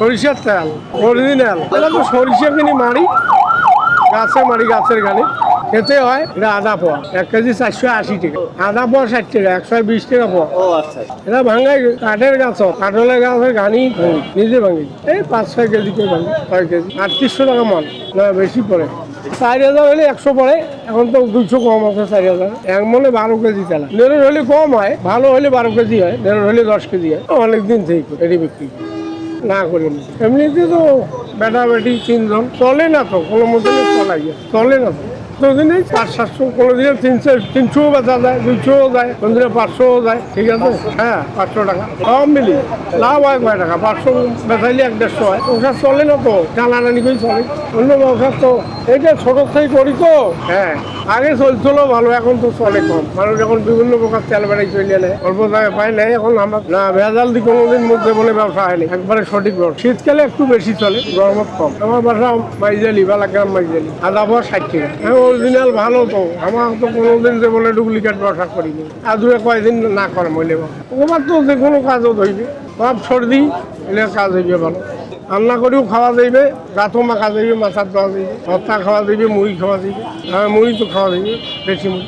সরিষার তেল অরিজিনাল এটা তো সরিষা কিনি মারি গাছে মারি গাছের গানে খেতে হয় এটা আধা পোয়া এক কেজি চারশো আশি টাকা। আধা পোয়া ষাট টাকা একশো বিশ টাকা পোয়া। আচ্ছা এটা ভাঙাই কাঠের গাছ কাঠলের গাছের গানি ভাঙি, নিজে ভাঙি। এই পাঁচ ছয় কেজি করে ভাঙি ছয় কেজি। আটত্রিশশো টাকা মাল না বেশি পড়ে। চার হাজার হলে একশো পড়ে এখন তো দুশো কম আছে চারি হাজার। এক মনে বারো কেজি তেলা দেড় হলে কম হয় ভালো হলে বারো কেজি হয় দেড় হলে দশ কেজি হয়। অনেকদিন থেকে এটি বিক্রি করি। না করি না। এমনিতে তো বেটা বেটি তিনজন। চলে না তো, কোনো মতো যায়। চলে না তো। কোনোদিনই পাঁচ সাতশো কোনো দিনে তিনশো তিনশোও বেচা যায় দুশোও যায় কোন দিনে পাঁচশোও যায়, ঠিক আছে? হ্যাঁ পাঁচশো টাকা। সব মিলি লাভ হয় কয় টাকা? পাঁচশো বেচাইলে এক, দেড়শো হয়। সংসার চলে না তো? টানাটানি করে চলে। অন্য সংসার তো এইটা ছোট থেকে করি তো। হ্যাঁ। আগে চলছিল, ভালো, এখন তো চলে কম। মানুষ এখন বিভিন্ন প্রকার তেল বেড়াই চলে নেয়। অল্প জায়গায় পায় নাই, এখন আমরা না, ভেজাল দি কোনোদিন মধ্যে বলে ব্যবসা হয়নি। একবারে সঠিক ব্যবসা। শীতকালে একটু বেশি চলে, গরমত কম। আমার বাসা মাইজালি, বালাগ্রাম মাইজালি। আধা পর ষাট টাকা হ্যাঁ অরিজিনাল ভালো তো। আমার তো কোনোদিন যে বলে ডুপ্লিকেট ব্যবসা করিনি। আর দূরে কয়দিন না করে মইলে ওবার তো যে কোনো কাজও ধরবে সব সর্দি, এলে কাজ হইবে ভালো। রান্না করেও খাওয়া যাইবে গাঁথ মাখা যাইবে মাথার দেওয়া যাইবে ভর্তা খাওয়া যাইবে মুড়ি খাওয়া যাইবে হ্যাঁ মুড়ি তো খাওয়া যাইবে বেশি মুড়ি।